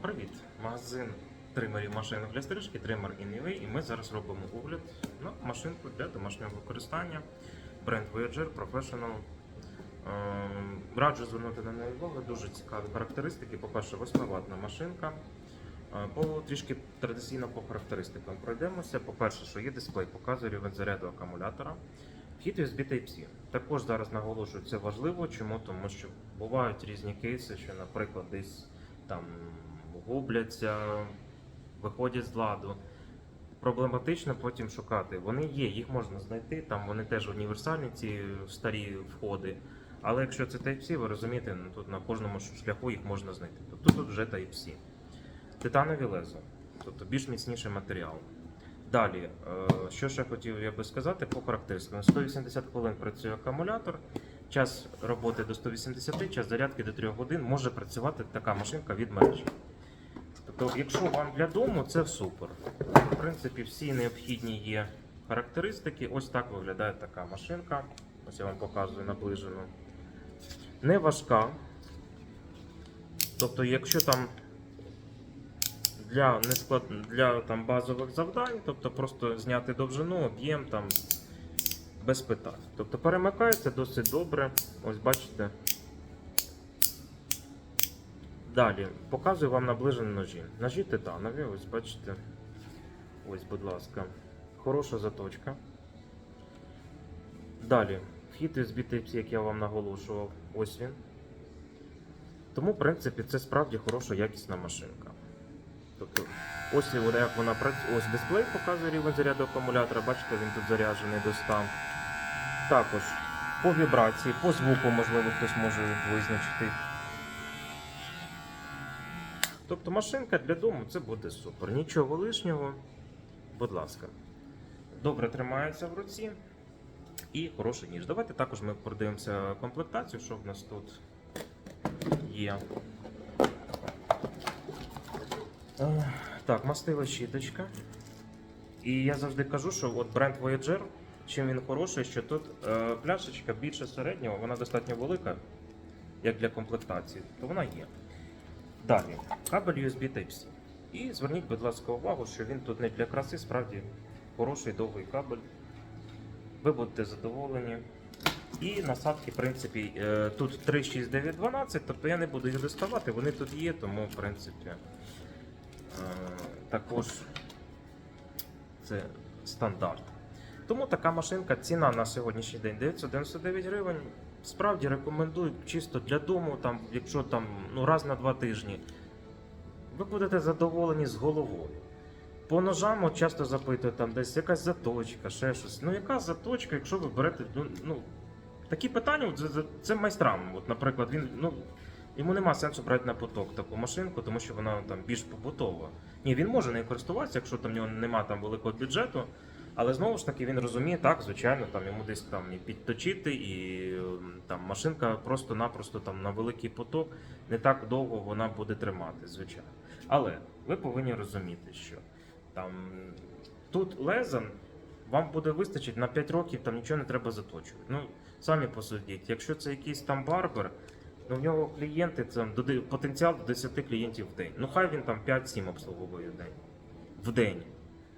Привіт! Магазин тримерів машин для стрижки, тример Inivay, і ми зараз робимо огляд на машинку для домашнього використання. Бренд Voyager Professional. Ем, Раджу звернути на неї увагу, дуже цікаві характеристики. По-перше, 8 ватна машинка. Е, По трішки традиційно по характеристикам пройдемося. По-перше, що є дисплей, показує рівень заряду акумулятора. Вхід USB Type-C. Також зараз наголошую, це важливо. Чому? Тому що бувають різні кейси, що, наприклад, десь там губляться, виходять з ладу. Проблематично потім шукати. Вони є, їх можна знайти, там вони теж універсальні, ці старі входи. Але якщо це Type-C, ви розумієте, ну, тут на кожному шляху їх можна знайти. Тобто тут вже Type-C. Титанові лезо, тобто більш міцніший матеріал. Далі, е, що ще хотів я би сказати по характеристикам. 180 хвилин працює акумулятор, час роботи до 180, час зарядки до 3 годин може працювати така машинка від мережі. Тобто, якщо вам для дому, це супер. В принципі, всі необхідні є характеристики. Ось так виглядає така машинка. Ось я вам показую наближено. Не важка. Тобто, якщо там для несклад... для там базових завдань, тобто просто зняти довжину, об'єм там без питань. Тобто перемикається досить добре. Ось бачите. Далі показую вам наближені ножі. Ножі титанові, ось бачите. Ось, будь ласка. Хороша заточка. Далі, вхід USB Type-C, як я вам наголошував, ось він. Тому, в принципі, це справді хороша якісна машинка. Тобто, ось як вона працює. Ось дисплей показує рівень заряду акумулятора. Бачите, він тут заряджений до 100. Також по вібрації, по звуку, можливо, хтось може визначити. Тобто машинка для дому це буде супер. Нічого лишнього. Будь ласка. Добре тримається в руці і хороший ніж. Давайте також ми продивимося комплектацію, що в нас тут є. Так, мастила щіточка. І я завжди кажу, що от бренд Voyager, чим він хороший, що тут е, пляшечка більше середнього, вона достатньо велика, як для комплектації, то вона є. Далі, кабель USB Type-C. І зверніть, будь ласка, увагу, що він тут не для краси, справді хороший довгий кабель. Ви будете задоволені. І насадки, в принципі, е, тут 3, 6, 9, 12, тобто я не буду їх доставати, вони тут є, тому в принципі також це стандарт. Тому така машинка, ціна на сьогоднішній день 999 гривень. Справді рекомендую чисто для дому, там, якщо там ну, раз на два тижні. Ви будете задоволені з головою. По ножам часто запитують, там десь якась заточка, ще щось. Ну, яка заточка, якщо ви берете. Ну, ну, такі питання, це, це майстрам. От, наприклад, він, ну, йому нема сенсу брати на поток таку машинку, тому що вона там більш побутова. Ні, він може нею користуватися, якщо там в нього немає там великого бюджету. Але знову ж таки він розуміє, так, звичайно, там йому десь там і підточити, і там машинка просто-напросто там на великий поток не так довго вона буде тримати, звичайно. Але ви повинні розуміти, що там тут лезом вам буде вистачити на 5 років, там нічого не треба заточувати. Ну, самі посудіть, якщо це якийсь там барбер, ну в нього клієнти до потенціал до 10 клієнтів в день. Ну хай він там 5-7 обслуговує в день. В день.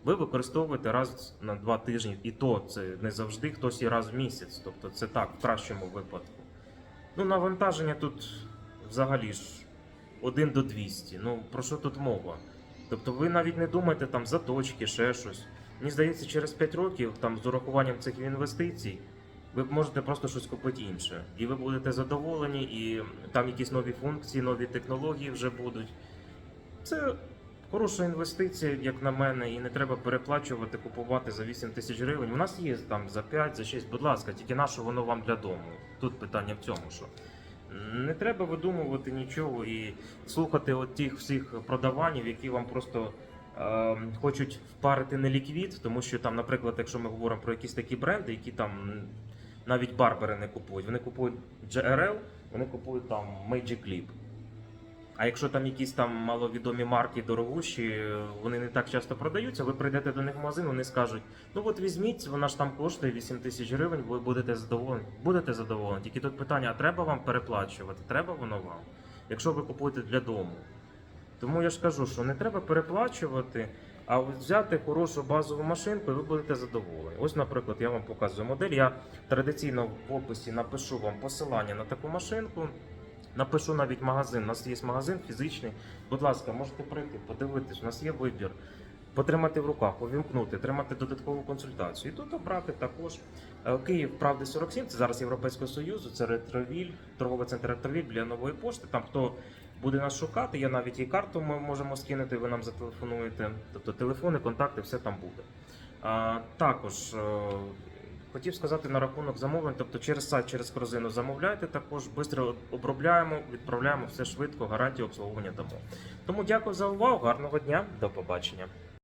Ви використовуєте раз на два тижні, і то це не завжди хтось і раз в місяць. Тобто це так, в кращому випадку. Ну, навантаження тут взагалі ж 1 до 200. Ну про що тут мова? Тобто ви навіть не думаєте там заточки, ще щось. Мені здається, через 5 років, там з урахуванням цих інвестицій, ви можете просто щось купити інше. І ви будете задоволені, і там якісь нові функції, нові технології вже будуть. Це хороша інвестиція, як на мене, і не треба переплачувати, купувати за 8 тисяч гривень. У нас є там за 5, за 6, будь ласка, тільки на що воно вам для дому. Тут питання в цьому, що не треба видумувати нічого і слухати от тих всіх продаванів, які вам просто е, хочуть впарити не ліквід, тому що там, наприклад, якщо ми говоримо про якісь такі бренди, які там навіть барбери не купують, вони купують GRL, вони купують там Magic Clip. А якщо там якісь там маловідомі марки дорогущі, вони не так часто продаються, ви прийдете до них в магазин, вони скажуть: ну от візьміть, вона ж там коштує 8 тисяч гривень, ви будете задоволені. Будете задоволені. Тільки тут питання: а треба вам переплачувати? Треба воно вам? Якщо ви купуєте для дому, Тому я ж кажу, що не треба переплачувати, а взяти хорошу базову машинку, і ви будете задоволені. Ось, наприклад, я вам показую модель. Я традиційно в описі напишу вам посилання на таку машинку. Напишу навіть магазин. У нас є магазин фізичний. Будь ласка, можете прийти, подивитись, у нас є вибір. Потримати в руках, увімкнути, отримати додаткову консультацію. І тут обрати також Е, Київ Правди 47, це зараз Європейського Союзу, це ретровіль, торговий центр ретровіль біля нової пошти. Там хто буде нас шукати, я навіть і карту ми можемо скинути, ви нам зателефонуєте. Тобто телефони, контакти, все там буде. А, також е, хотів сказати на рахунок замовлень, тобто через сайт, через корзину замовляйте, також швидко обробляємо, відправляємо все швидко, гарантію обслуговування дамо. Тому дякую за увагу, гарного дня, до побачення.